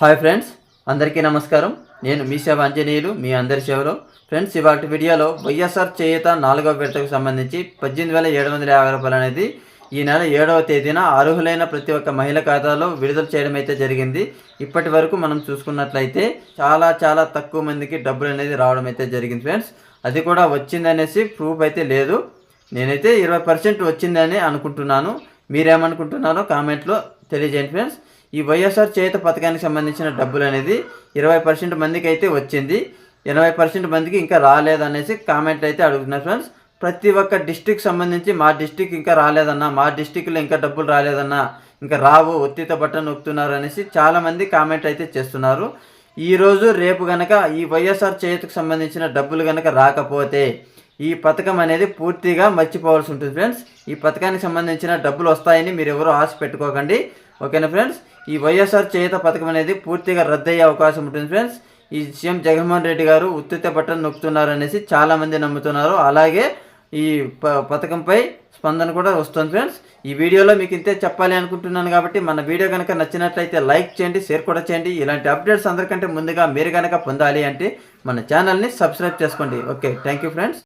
Hi friends అందరికీ నమస్కారం. నేను మీ సేవ అంజనీయులు మీ అందరి సేవలో. ఫ్రెండ్స్ ఇవాటి వీడియోలో వైఎస్ఆర్ చేయుత నాలుగవ విడతకు సంబంధించి పద్దెనిమిది వేల ఏడు వందల యాభై రూపాయలు అనేది ఈ నెల ఏడవ తేదీన అర్హులైన ప్రతి ఒక్క మహిళ ఖాతాలో విడుదల చేయడం అయితే జరిగింది. ఇప్పటి వరకు మనం చూసుకున్నట్లయితే చాలా చాలా తక్కువ మందికి డబ్బులు అనేది రావడం అయితే జరిగింది ఫ్రెండ్స్. అది కూడా వచ్చిందనేసి ప్రూఫ్ అయితే లేదు. నేనైతే ఇరవై పర్సెంట్ వచ్చిందని అనుకుంటున్నాను. మీరేమనుకుంటున్నారో కామెంట్లో తెలియజేయండి ఫ్రెండ్స్. ఈ వైఎస్ఆర్ చేత పథకానికి సంబంధించిన డబ్బులు అనేది ఇరవై పర్సెంట్ మందికి అయితే వచ్చింది. ఎనభై పర్సెంట్ మందికి ఇంకా రాలేదనేసి కామెంట్ అయితే అడుగుతున్నారు ఫ్రెండ్స్. ప్రతి ఒక్క డిస్టిక్ సంబంధించి మా డిస్టిక్ ఇంకా రాలేదన్నా మా డిస్టిక్లో ఇంకా డబ్బులు రాలేదన్నా ఇంకా రావు ఒత్తిత బట్టను నొక్కుతున్నారు అనేసి చాలామంది కామెంట్ అయితే చేస్తున్నారు. ఈరోజు రేపు గనక ఈ వైఎస్ఆర్ చేతికి సంబంధించిన డబ్బులు గనక రాకపోతే ఈ పథకం అనేది పూర్తిగా మర్చిపోవాల్సి ఉంటుంది ఫ్రెండ్స్. ఈ పథకానికి సంబంధించిన డబ్బులు వస్తాయని మీరు ఎవరు ఆశ పెట్టుకోకండి. ఓకేనా ఫ్రెండ్స్? ఈ వైఎస్ఆర్ చేత పథకం అనేది పూర్తిగా రద్దయ్యే అవకాశం ఉంటుంది ఫ్రెండ్స్. ఈ సీఎం జగన్మోహన్ రెడ్డి గారు ఉత్తిత బట్టను నొక్కుతున్నారనేసి చాలామంది నమ్ముతున్నారు. అలాగే ఈ ప పథకంపై స్పందన కూడా వస్తుంది ఫ్రెండ్స్. ఈ వీడియోలో మీకు ఇంతే చెప్పాలి అనుకుంటున్నాను కాబట్టి మన వీడియో కనుక నచ్చినట్లయితే లైక్ చేయండి షేర్ కూడా చేయండి. ఇలాంటి అప్డేట్స్ అందరికంటే ముందుగా మీరు కనుక పొందాలి అంటే మన ఛానల్ని సబ్స్క్రైబ్ చేసుకోండి. Okay thank you friends.